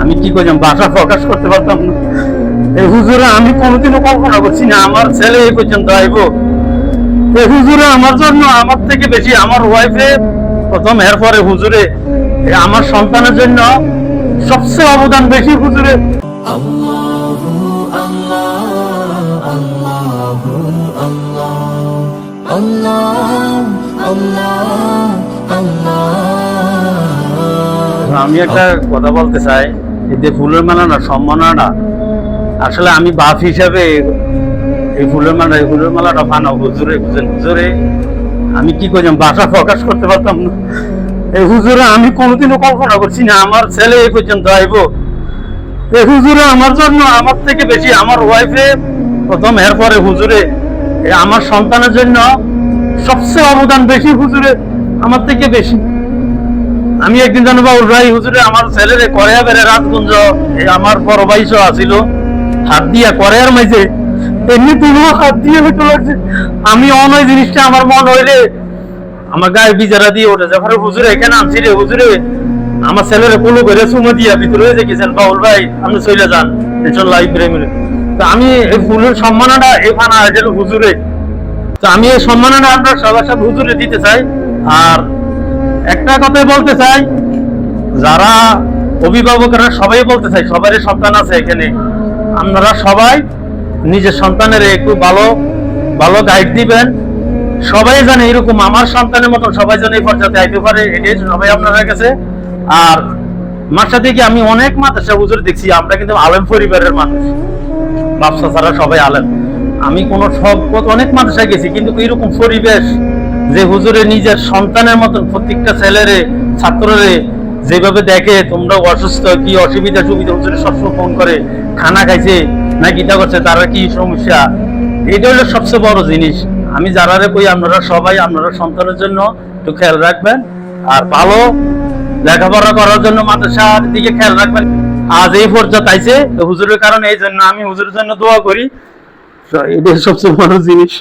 আমি কি করলাম বাসা প্রকাশ করতে পারতাম না। এই হুজুরে আমি কোনোদিনও কল্পনা করছি না আমার ছেলে এই পর্যন্ত আইব। এই হুজুরে আমার জন্য আমার থেকে বেশি আমার ওয়াইফে প্রথম এরপরে হুজুরে আমার সন্তানের জন্য সবচেয়ে অবদান বেশি হুজুরে। আমি একটা কথা বলতে চাই। এই যে ফুলের মালা না, সম্মাননা। আসলে আমি বাপ হিসাবে এই ফুলের মালা, এই ফুলের মালাটা ফানো, হুজুরে বুঝেন, হুজুরে। আমি কি করলাম ভাষা প্রকাশ করতে পারতাম না। এই হুজুরে, আমি কোনোদিনও কল্পনা করছি না, আমার ছেলে এই পর্যন্ত আইব। এই হুজুরে, আমার জন্য, আমার থেকে বেশি, আমার ওয়াইফে প্রথম, এরপরে হুজুরে। আমার সন্তানের জন্য সবচেয়ে অবদান বেশি হুজুরে, আমার থেকে বেশি। আমি একদিন জানো বাবুল ভাই, হুজুরে আমার ছেলেরে করেয়া বেড়ে রাজগঞ্জ এই আমার বড় ভাই সহ আসিল হাত দিয়া করেয়ার মাঝে এমনি তুমিও হাত দিয়ে হইতে লাগছে। আমি অন ওই জিনিসটা আমার মন হইলে আমার গায়ে বিজারা দিয়ে ওঠে। যখন হুজুরে এখানে আনছি রে, হুজুরে আমার ছেলেরে কুলো করে সুমো দিয়া ভিতরে হয়ে দেখেছেন বাউল ভাই, আপনি চলে যান ইনশাল্লাহ ইব্রাহিমের তো আমি এই ফুলের সম্মাননা এখানে আসলে হুজুরে, তো আমি এই সম্মাননা আপনার সবার সাথে হুজুরে দিতে চাই। আর একটা কথাই বলতে চাই, যারা অভিভাবকরা সবাই বলতে চাই, সবারই সন্তান আছে এখানে। আপনারা সবাই নিজের সন্তানের একটু ভালো ভালো গাইড দিবেন। সবাই জানে এরকম আমার সন্তানের মতন সবাই যেন এই পর্যায়ে আইতে পারে, এটাই সবাই আপনারা কাছে আর মাসা থেকে আমি অনেক মাদ্রাসা হুজুর দেখছি, আমরা কিন্তু আলেম পরিবারের মানুষ। ব্যবসা ছাড়া সবাই আলেম। আমি কোন সব অনেক মাদ্রাসায় গেছি, কিন্তু এরকম পরিবেশ যে হুজুরে নিজের সন্তানের মতন প্রত্যেকটা ছেলেরে, ছাত্ররে যেভাবে দেখে তোমরা অসুস্থ, কি অসুবিধা সুবিধা, হুজুরে সবসময় ফোন করে, খানা খাইছে না কিটা করছে, তারা কি সমস্যা? এটা হলো সবচেয়ে বড় জিনিস। আমি যারারে কই, আপনারা সবাই আপনারা সন্তানের জন্য একটু খেয়াল রাখবেন। আর ভালো লেখাপড়া করার জন্য মাদ্রাসার দিকে খেয়াল রাখবেন। আজ এই পর্যায়ে আইছে হুজুরের কারণে এই জন্য আমি হুজুরের জন্য দোয়া করি। তো এটাই সবচেয়ে বড় জিনিস।